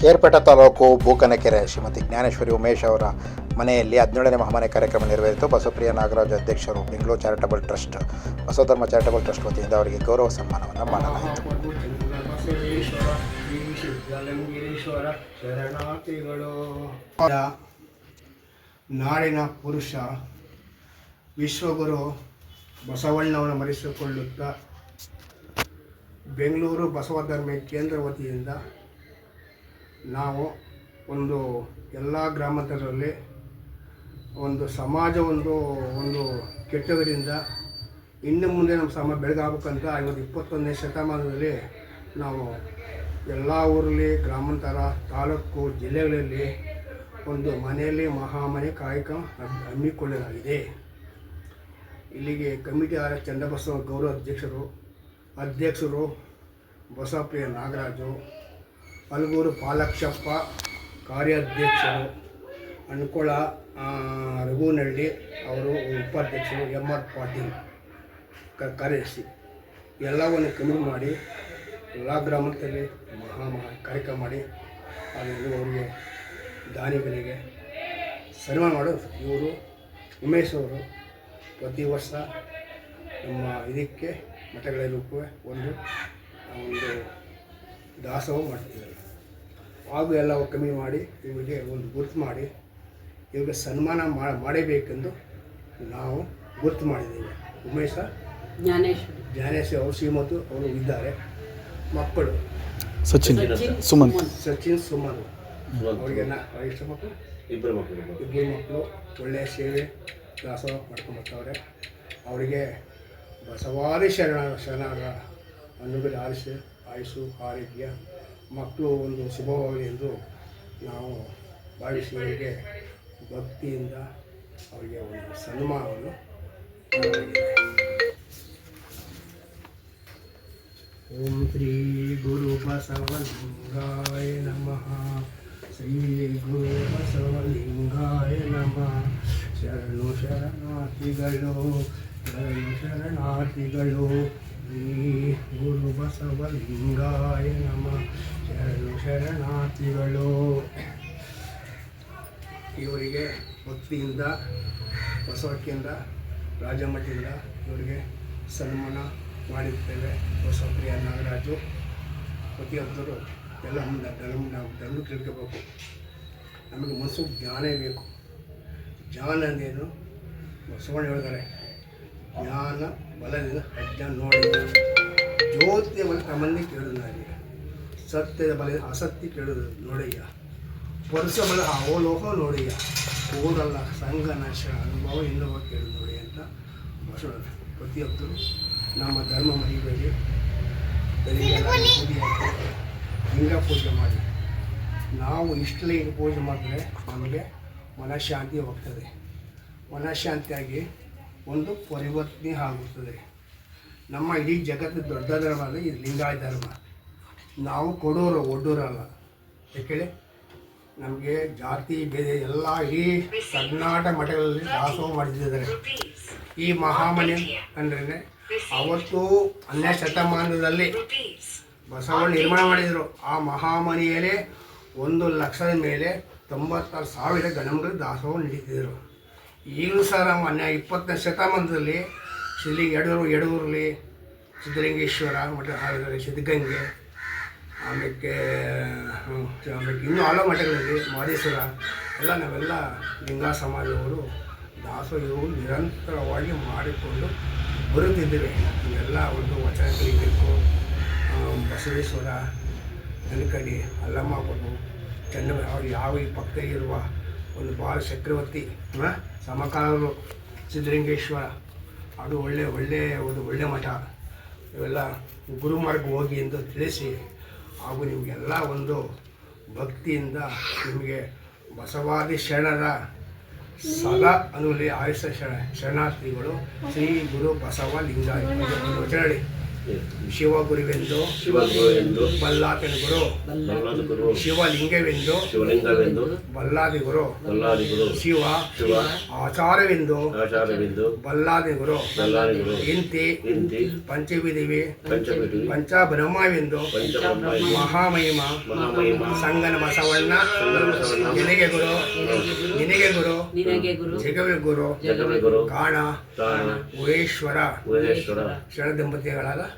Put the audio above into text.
ಕೇರ್ಪೇಟ ತಾಲೂಕು ಬೂಕನಕೆರೆ ಶ್ರೀಮತಿ ಜ್ಞಾನೇಶ್ವರಿ ಉಮೇಶ್ ಅವರ ಮನೆಯಲ್ಲಿ ಹದಿನೇಳನೇ ಮಹಾಮನೆ ಕಾರ್ಯಕ್ರಮ ನೆರವೇರಿತು. ಬಸವಪ್ರಿಯ ನಾಗರಾಜ್ ಅಧ್ಯಕ್ಷರು Bengaluru charitable trust, Basavadharma charitable trust ವತಿಯಿಂದ ಅವರಿಗೆ ಗೌರವ ಸನ್ಮಾನವನ್ನು ಮಾಡಲಾಯಿತು. ನಾಡಿನ ಪುರುಷ ವಿಶ್ವಗುರು ಬಸವಣ್ಣವನ್ನು ಮರೆಸಿಕೊಳ್ಳುತ್ತಾ ಬೆಂಗಳೂರು ಬಸವಧರ್ಮ ಕೇಂದ್ರ ವತಿಯಿಂದ ನಾವು ಒಂದು ಎಲ್ಲ ಗ್ರಾಮಾಂತರಲ್ಲಿ ಒಂದು ಸಮಾಜ ಒಂದು ಒಂದು ಕೆಟ್ಟದರಿಂದ ಇನ್ನು ಮುಂದೆ ನಮ್ಮ ಸಮಾಜ ಬೆಳಗಾಗಬೇಕಂತ ಇವತ್ತು ಇಪ್ಪತ್ತೊಂದನೇ ಶತಮಾನದಲ್ಲಿ ನಾವು ಎಲ್ಲ ಊರಲ್ಲಿ, ಗ್ರಾಮಾಂತರ, ತಾಲೂಕು, ಜಿಲ್ಲೆಗಳಲ್ಲಿ ಒಂದು ಮನೆಯಲ್ಲಿ ಮಹಾಮನೆ ಹಮ್- ಹಮ್ಮಿಕೊಳ್ಳಲಾಗಿದೆ. ಇಲ್ಲಿಗೆ ಕಮಿಟಿ ಆರ್ ಚಂದ್ರಬಸವ ಗೌರವ ಅಧ್ಯಕ್ಷರು ಅಧ್ಯಕ್ಷರು ಬಸಪ್ರಿಯ ನಾಗರಾಜು ಅಲ್ಗೂರು ಪಾಲಕ್ಷಪ್ಪ ಕಾರ್ಯಾಧ್ಯಕ್ಷರು ಅನ್ಕೊಳ ರಘುನಹಳ್ಳಿ ಅವರು ಉಪಾಧ್ಯಕ್ಷರು ಎಂ ಆರ್ ಪಾಟೀಲ್ ಕ, ಕಾರ್ಯದರ್ಶಿ. ಎಲ್ಲವನ್ನು ಕಮ್ಮಿ ಮಾಡಿ, ಎಲ್ಲ ಗ್ರಾಮದಲ್ಲಿ ಮಹಾ ಮಹಾ ಕಾರ್ಯಕ್ರಮ ಮಾಡಿ ಅದರಲ್ಲಿ ಅವರಿಗೆ ದಾನಿಗಳಿಗೆ ಸನ್ಮಾನ ಮಾಡೋದು. ಇವರು ಉಮೇಶ್ ಅವರು ಪ್ರತಿ ವರ್ಷ ನಮ್ಮ ಇದಕ್ಕೆ ಮಠಗಳಲ್ಲೂ ಒಂದು ಒಂದು ದಾಸೋಹ ಮಾಡ್ತಿದ್ದಾರೆ. ಹಾಗೂ ಎಲ್ಲ ಕಮ್ಮಿ ಮಾಡಿ ಇವರಿಗೆ ಒಂದು ಗುರುತು ಮಾಡಿ ಇವರಿಗೆ ಸನ್ಮಾನ ಮಾಡಬೇಕೆಂದು ನಾವು ಗುರುತು ಮಾಡಿದ್ದೇವೆ. ಉಮೇಶ ಜ್ಞಾನೇಶ್ ಜ್ಞಾನೇಶ್ ಅವರು ಶ್ರೀಮಂತು ಅವರು ಇದ್ದಾರೆ. ಮಕ್ಕಳು. ಸಚಿನ್ ಸುಮಂತ್. ಸುಮನ್ ಸಚಿನ್ ಸುಮಂತ್. ಅವರಿಗೆ ಎಷ್ಟು ಮಕ್ಕಳು? ಇಬ್ಬರು ಮಕ್ಕಳು. ಇಬ್ಬರು ಮಕ್ಕಳು. ಒಳ್ಳೆಯ ಸೇವೆ ದಾಸೋಹ ಮಾಡ್ಕೊಂಬರ್ತಾವ್ರೆ ಅವರಿಗೆ ಬಸವಾದಿ ಶರಣ ಶರಣರ ಅನ್ನೋದು ಆರಿಸಿ ಆಯುಷು ಆರೋಗ್ಯ ಮಕ್ಕಳು ಒಂದು ಶುಭವಾಗಲಿ ಎಂದು ನಾವು ಭಾವಿಸಿ ಭಕ್ತಿಯಿಂದ ಅವರಿಗೆ ಒಂದು ಸನ್ಮಾನವನ್ನು. ಓಂ ಶ್ರೀ ಗುರು ಬಸವಲಿಂಗಾಯ ನಮಃ ಶ್ರೀ ಗುರು ಬಸವಲಿಂಗಾಯ ನಮಃ ಶರಣು ಶರಣಾರ್ಥಿಗಳು ಶರಣು ಶರಣಾರ್ಥಿಗಳು ಶ್ರೀ ಗುರು ಬಸವಲಿಂಗಾಯ ನಮ. ಶರಣು ಶರಣಾರ್ಥಿಗಳು. ಇವರಿಗೆ ಭಕ್ತಿಯಿಂದ, ಬಸವಕ್ಕಿಂದ, ರಾಜಮಠದಿಂದ ಇವರಿಗೆ ಸನ್ಮಾನ ಮಾಡಿರ್ತೇವೆ. ಬಸವಪ್ರಿಯ ನಾಗರಾಜು, ಪ್ರತಿಯೊಬ್ಬರು ಎಲ್ಲ ಮುಂದೆ ಧರ್ಮ ನಾವು ಧರ್ಮ ತಿಳ್ಕೋಬೇಕು. ನಮಗೆ ಮನಸ್ಸು ಜ್ಞಾನ ಬೇಕು. ಜ್ಞಾನ ಅಂದೇನು ಬಸವಣ್ಣ ಹೇಳಿದ್ದಾರೆ ಜ್ಞಾನ ಬಲದಿಂದ ಅಜ್ಞಾನ ನೋಡಿ. ಜ್ಯೋತಿಯ ಕೇಳು ಸತ್ಯದ ಬಲ ಆಸಕ್ತಿ ಕೇಳುದು ನೋಡಯ್ಯ ವರ್ಷ ಬಲ ಅವಲೋಹ ನೋಡಯ್ಯ ಓದಲ್ಲ ಸಂಘ ನಾಶ ಅನುಭವ ಇನ್ನೊಬ್ಬ ಕೇಳು ನೋಡಿ ಅಂತ ಬಸವ ಪ್ರತಿಯೊಬ್ಬರು ನಮ್ಮ ಧರ್ಮ ಮಹಿಳೆಗೆ ಹಿಂಗ ಪೂಜೆ ಲಿಂಗ ಪೂಜೆ ಮಾಡಿ. ನಾವು ಇಷ್ಟಲಿಂಗ ಪೂಜೆ ಮಾಡಿದ್ರೆ ನಮಗೆ ಮನಃಶಾಂತಿ ಹೋಗ್ತದೆ. ಮನಃಶಾಂತಿಯಾಗಿ ಒಂದು ಪರಿವರ್ತನೆ ಆಗುತ್ತದೆ. ನಮ್ಮ ಇಡೀ ಜಗತ್ತು ದೊಡ್ಡ ಧರ್ಮ ಅಂದರೆ ಇದು ಲಿಂಗಾಯ ಧರ್ಮ. ನಾವು ಕೊಡೋರು ಒಡ್ಡೋರಲ್ಲ ಯಾಕೇಳಿ ನಮಗೆ ಜಾತಿ ಬೇರೆ ಎಲ್ಲ ಇಡೀ ಕರ್ನಾಟಕ ಮಠಗಳಲ್ಲಿ ದಾಸೋಹ ಮಾಡಿದ್ದಾರೆ ಈ ಮಹಾಮನೆ ಅಂದ್ರೆ ಅವತ್ತು ಹನ್ನೆರಡು ಶತಮಾನದಲ್ಲಿ ಬಸವಣ್ಣ ನಿರ್ಮಾಣ ಮಾಡಿದರು. ಆ ಮಹಾಮನೆಯಲ್ಲೇ ಒಂದು ಲಕ್ಷದ ಮೇಲೆ ತೊಂಬತ್ತಾರು ಸಾವಿರ ಗಣಮಗಳು ದಾಸೋಹ ನಡೀತಿದ್ರು ಈಗಲೂ ಸಹ ನಮ್ಮ ಇಪ್ಪತ್ತನೇ ಶತಮಾನದಲ್ಲಿ ಶ್ರೀ ಎಡೂರು ಎಡೂರಲ್ಲಿ ಸಿದ್ಧಲಿಂಗೇಶ್ವರ ಮಠ ಹಾಗೆ ಸಿದ್ಧಗಂಗೆ ಆಮೇಲೆ ಆಮೇಲೆ ಇನ್ನೂ ಹಲವು ಮಠಗಳಲ್ಲಿ ಮಾದೇಶ್ವರ ಎಲ್ಲ ನಾವೆಲ್ಲ ಲಿಂಗ ಸಮಾಜದವರು ದಾಸೋಹಿಗಳು ನಿರಂತರವಾಗಿ ಮಾಡಿಕೊಂಡು ಬರುತ್ತಿದ್ದೇವೆ. ಇವೆಲ್ಲ ಒಂದು ವಚನ ಕಲಿಬೇಕು ಬಸವೇಶ್ವರ, ನೆಲಕಡಿ, ಅಲ್ಲಮ್ಮ ಕೊಡು ಚೆನ್ನ ಯಾವ ಈ ಪಕ್ಕ ಇರುವ ಒಂದು ಬಾಲ ಚಕ್ರವರ್ತಿ ಸಮಕಾಲರು, ಸಿದ್ಧಲಿಂಗೇಶ್ವರ ಅದು ಒಳ್ಳೆ ಒಳ್ಳೆ ಒಂದು ಒಳ್ಳೆ ಮಠ. ಇವೆಲ್ಲ ಗುರುಮಾರ್ಗ ಹೋಗಿ ಎಂದು ತಿಳಿಸಿ, ಹಾಗೂ ನಿಮಗೆಲ್ಲ ಒಂದು ಭಕ್ತಿಯಿಂದ ನಿಮಗೆ ಬಸವಾದಿ ಶರಣರ ಸದಾ ಅನುಲಿ ಆಯುಷ ಶರಣ, ಶರಣಾರ್ಥಿಗಳು ಶ್ರೀ ಗುರು ಬಸವ ಲಿಂಗಾಯ ಒಂದು ಶಿವಗುರುವೆಂದು ಶಿವಗುರು ಎಂದು ಬಲ್ಲಾತನ ಗುರು ಶಿವಲಿಂಗವೆಂದು ಶಿವಲಿಂಗವೆಂದು. ಬಲ್ಲಾದಿ ಗುರು ಬಲ್ಲಾದಿ ಗುರು ಶಿವ ಶಿವ. ಆಚಾರವೆಂದು ಆಚಾರವೆಂದು. ಬಲ್ಲಾದಿ ಗುರು ಬಲ್ಲಾದಿ ಗುರು ಇಂತಿ ಇಂತಿ ಪಂಚವಿಧಿವಿ. ಪಂಚವಿಧಿ ಪಂಚಬ್ರಹ್ಮವೆಂದು. ಪಂಚಬ್ರಹ್ಮ ಮಹಾಮಹಿಮ. ಮಹಾಮಹಿಮ. ಸಂಗನ ಬಸವಣ್ಣ ಬಸವಣ್ಣ ನಿನಗೆ ಗುರು ನಿನಗೆ ಗುರು ನಿನಗೆ ಗುರು ಜಗವೆ ಗುರು ಜಗವೆ ಗುರು ಕಾಣ. ಕಾಣ. ಉರೇಶ್ವರ ಉರೇಶ್ವರ ಶರಣ ದಂಪತಿಗಳಾದ ಆ,